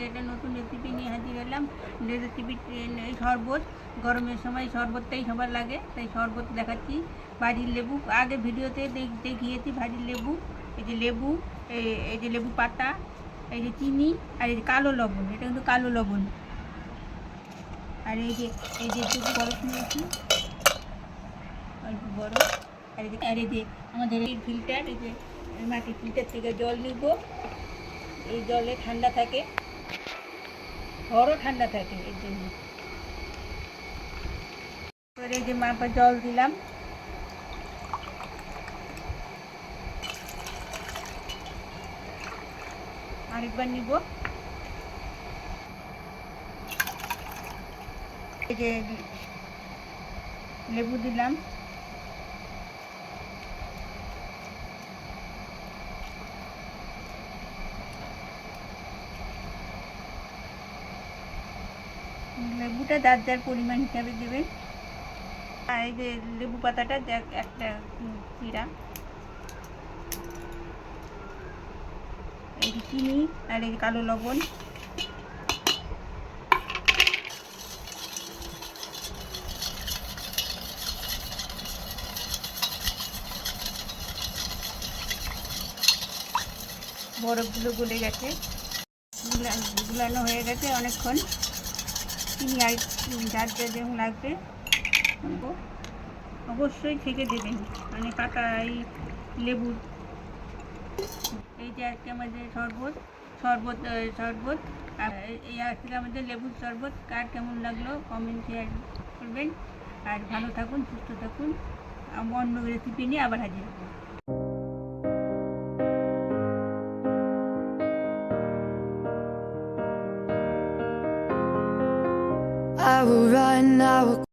আজকে একটা নতুন রেসিপি নিয়ে হাজির এলাম রেসিপি এই শরবত। গরমের সময় শরবতটাই সবার লাগে, তাই শরবত দেখাচ্ছি। বাড়ির লেবু, আগে ভিডিওতে দেখিয়েছি বাড়ির লেবু, এই যে লেবু, এই যে লেবু পাতা, এই যে চিনি, আর এই যে কালো লবণ, এটা কিন্তু কালো লবণ। আর এই যে এই যে একটু বরফ নিয়েছি। অল্প বরফ। আর এই যে আর এই যে আমাদের এই ফিল্টার, এই যে মাটির ফিল্টার থেকে জল নিব। এই জলে ঠান্ডা থাকে। ঘরও ঠান্ডা থাকে এর জন্য। এই যে মাপা জল দিলাম। আরেকবার নিব। এই যে লেবু দিলাম। লেবুটা যার যার পরিমাণ হিসাবে দেবেন। আর এই যে লেবু পাতাটা একটা চিরা এই চিনি আর এই কালো লবণ। বরফগুলো গলে গেছে। গুলা- গুলানো হয়ে গেছে অনেকক্ষণ। চিনি আর যার যা যেমন লাগবে। অবশ্যই থেকে দেবেন। মানে পাতা এই লেবুর এই যে আজকে আমাদের শরবত শরবত শরবত। এই- আজকে আমাদের লেবুর শরবত, কার কেমন লাগল কমেন্ট শেয়ার করবেন। আর ভালো থাকুন, সুস্থ থাকুন। অন্য রেসিপি নিয়ে আবার হাজির হব। I will run, I will